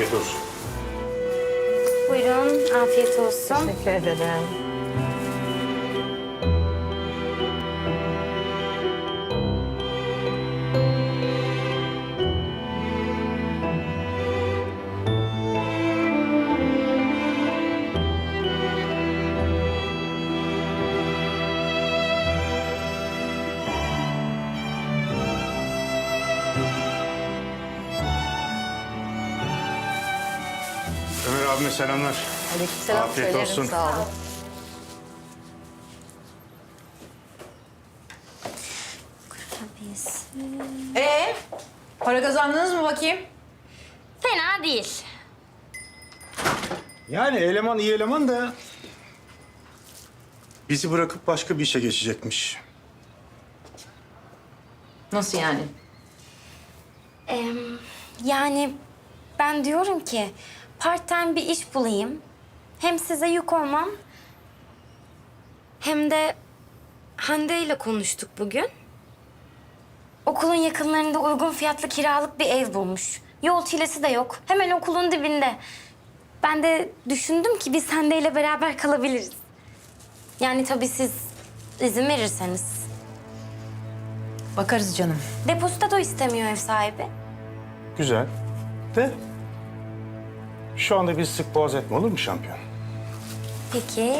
Afiyet olsun. Buyurun, afiyet olsun. Teşekkür ederim. Ömer abime selamlar. Aleykümselam Afiyet söylerim, olsun. Sağ olun. Ee, para kazandınız mı bakayım? Fena değil. Yani eleman iyi eleman da... Bizi bırakıp başka bir işe geçecekmiş. Nasıl yani? Ee, yani ben diyorum ki part time bir iş bulayım. Hem size yük olmam. Hem de Hande ile konuştuk bugün. Okulun yakınlarında uygun fiyatlı kiralık bir ev bulmuş. Yol çilesi de yok. Hemen okulun dibinde. Ben de düşündüm ki biz Hande ile beraber kalabiliriz. Yani tabii siz izin verirseniz. Bakarız canım. Depozito da istemiyor ev sahibi. Güzel. De... Şu anda biz sık boğaz etme olur mu şampiyon? Peki.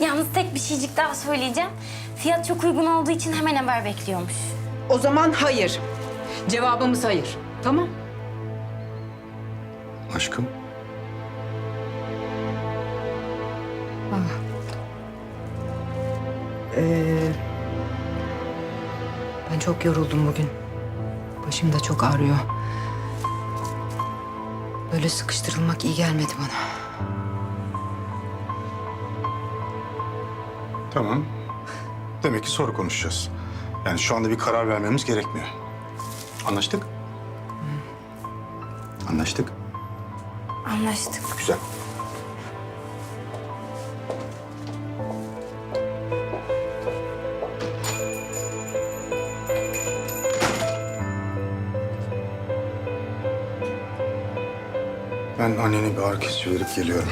Yalnız tek bir şeycik daha söyleyeceğim. Fiyat çok uygun olduğu için hemen haber bekliyormuş. O zaman hayır. Cevabımız hayır. Tamam. Aşkım. Ben çok yoruldum bugün. Başım da çok ağrıyor. Böyle sıkıştırılmak iyi gelmedi bana. Tamam. Demek ki sonra konuşacağız. Yani şu anda bir karar vermemiz gerekmiyor. Anlaştık? Anlaştık. Anlaştık. Güzel. Ben annene bir ağrı verip geliyorum.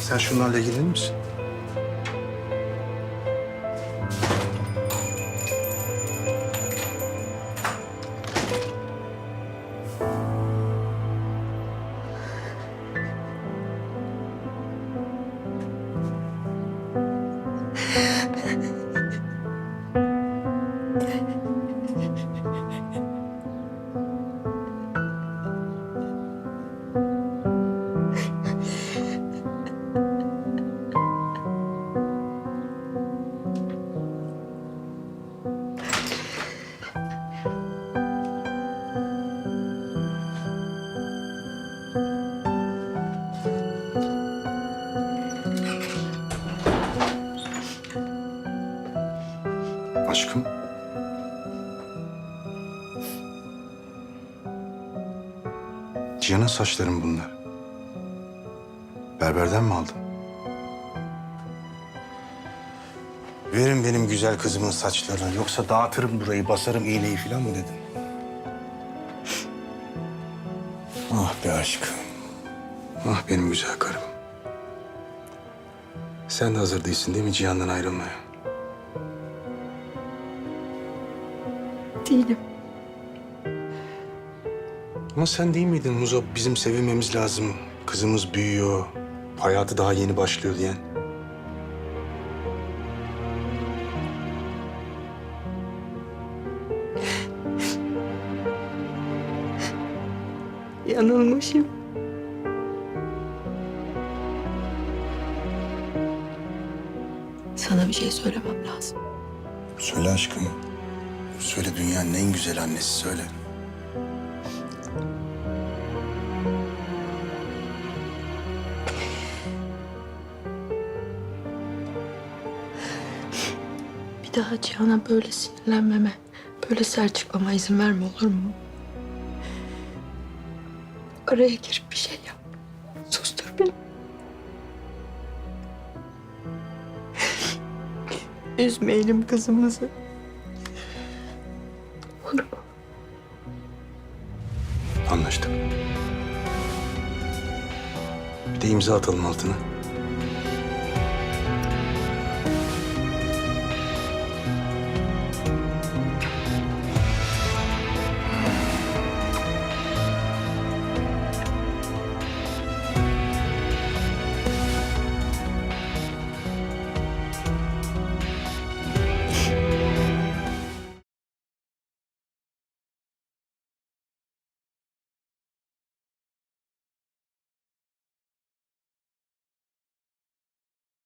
Sen şunlarla ilgilenir misin? Aşkım. Cihan'ın saçları mı bunlar? Berberden mi aldın? Verin benim güzel kızımın saçlarını. Yoksa dağıtırım burayı, basarım iğneyi falan mı dedin? Ah be aşkım. Ah benim güzel karım. Sen de hazır değilsin değil mi Cihan'dan ayrılmaya? Değilim. Ama sen değil miydin Muzo? Bizim sevinmemiz lazım. Kızımız büyüyor. Hayatı daha yeni başlıyor diyen. Yanılmışım. Sana bir şey söylemem lazım. Söyle aşkım. Söyle dünyanın en güzel annesi söyle. Bir daha Cihan'a böyle sinirlenmeme, böyle sert çıkmama izin verme olur mu? Araya girip bir şey yap. Sustur beni. Üzmeyelim kızımızı. Bir de imza atalım altına.